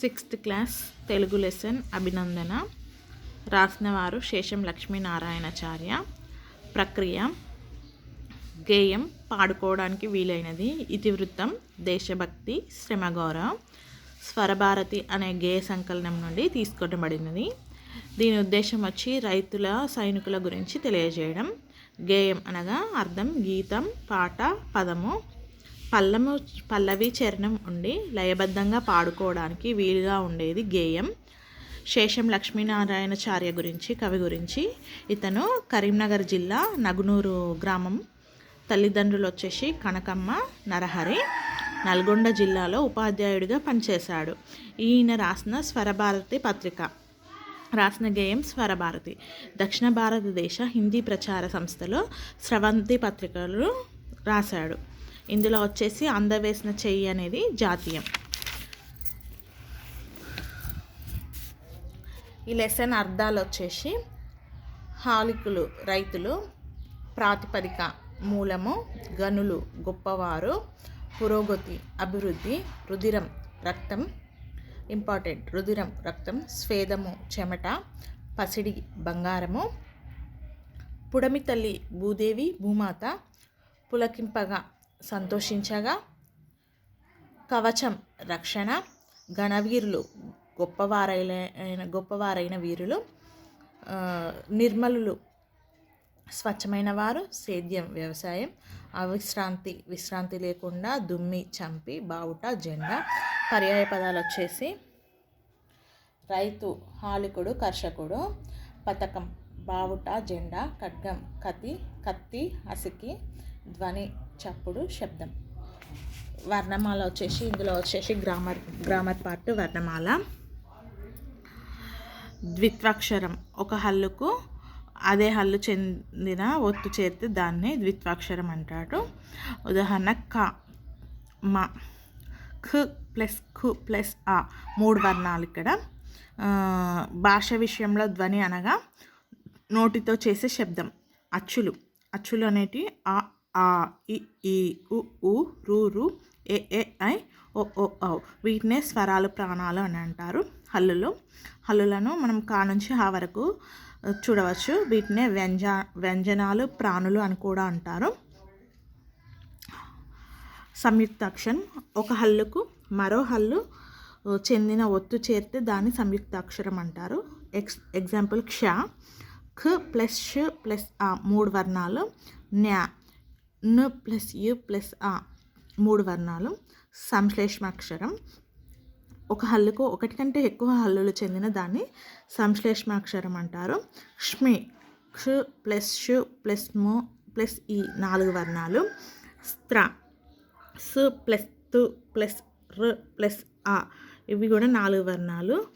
Sixth class Telugu lesson అభినందన. రాసిన వారు శేషం లక్ష్మీనారాయణాచార్య. ప్రక్రియ గేయం పాడుకోవడానికి వీలైనది. ఇతివృత్తం దేశభక్తి శ్రమగౌరవం స్వరభారతి అనే గేయ సంకలనం నుండి తీసుకోబడినది దీని ఉద్దేశం వచ్చి రైతుల సైనికుల గురించి తెలియజేయడం. గేయం అనగా అర్థం గీతం పాట పదము పల్లము పల్లవి చరణం ఉండి లయబద్ధంగా పాడుకోవడానికి వీలుగా ఉండేది గేయం. శేషం లక్ష్మీనారాయణచార్య గురించి కవి గురించి. ఇతను కరీంనగర్ జిల్లా నగునూరు గ్రామం. తల్లిదండ్రులు వచ్చేసి కనకమ్మ నరహరి. నల్గొండ జిల్లాలో ఉపాధ్యాయుడిగా పనిచేశాడు. ఈయన రాసిన స్వరభారతి పత్రిక. రాసిన గేయం స్వరభారతి. దక్షిణ భారతదేశ హిందీ ప్రచార సంస్థలో స్రవంతి పత్రికలు రాశాడు. ఇందులో వచ్చేసి అందవేసిన చెయ్యి అనేది జాతీయం. ఈ లెసన్ అర్థాలు వచ్చేసి హాలికులు రైతులు ప్రాతిపదిక మూలము గనులు గొప్పవారు పురోగతి అభివృద్ధి రుధిరం రక్తం ఇంపార్టెంట్ రుధిరం రక్తం స్వేదము చెమట పసిడి బంగారము పుడమి తల్లి భూదేవి భూమాత పులకింపగా సంతోషించగా కవచం రక్షణ ఘనవీరులు గొప్పవారైన గొప్పవారైన వీరులు నిర్మలులు స్వచ్ఛమైన వారు సేద్యం వ్యవసాయం అవిశ్రాంతి విశ్రాంతి లేకుండా దుమ్మి చంపి బావుట జెండా పర్యాయ పదాలు వచ్చేసి రైతు హాలికుడు కర్షకుడు పథకం బావుట జెండా ఖడ్గం కతి కత్తి అసికి ధ్వని చప్పుడు శబ్దం. వర్ణమాల వచ్చేసి ఇందులో వచ్చేసి గ్రామర్ గ్రామర్ పార్ట్ వర్ణమాల. ద్విత్వాక్షరం. ఒక హల్లుకు అదే హల్లు చెందిన ఒత్తు చేరితే దాన్ని ద్విత్వాక్షరం అంటాడు ఉదాహరణ క మ ఖ ప్లస్ ఖు ప్లస్ ఆ మూడు వర్ణాలు ఇక్కడ. భాష విషయంలో ధ్వని అనగా నోటితో చేసే శబ్దం. అచ్చులు. అచ్చులు అనేటి ఆ ఆ ఇ ఈ ఉ ఊ రు రు ఏ ఏ ఐ ఓ ఓ ఔ. వీటినే స్వరాలు ప్రాణాలు అని అంటారు. హల్లులు. హల్లులను మనం కా నుంచి హా వరకు చూడవచ్చు. వీటినే వ్యంజ వ్యంజనాలు ప్రాణులు అని కూడా అంటారు. సంయుక్తాక్షరం. ఒక హల్లుకు మరో హల్లు చెందిన ఒత్తు చేరితే దాన్ని సంయుక్తాక్షరం అంటారు. ఎక్స్ ఎగ్జాంపుల్ క్ష. ఖ ప్లస్ ష ప్లస్ ఆ మూడు వర్ణాలు. న్యా న్ ప్లస్ యు ప్లస్ ఆ మూడు వర్ణాలు. సంశ్లేష్మాక్షరం. ఒక హల్లుకు ఒకటి కంటే ఎక్కువ హల్లులు చెందిన దాన్ని సంశ్లేష్మాక్షరం అంటారు. ష్మి క్షు ప్లస్ షు ప్లస్ ము ప్లస్ ఈ నాలుగు వర్ణాలు. స్త్ర సు ప్లస్ తు ప్లస్ ర్ ప్లస్ ఆ ఇవి కూడా నాలుగు వర్ణాలు.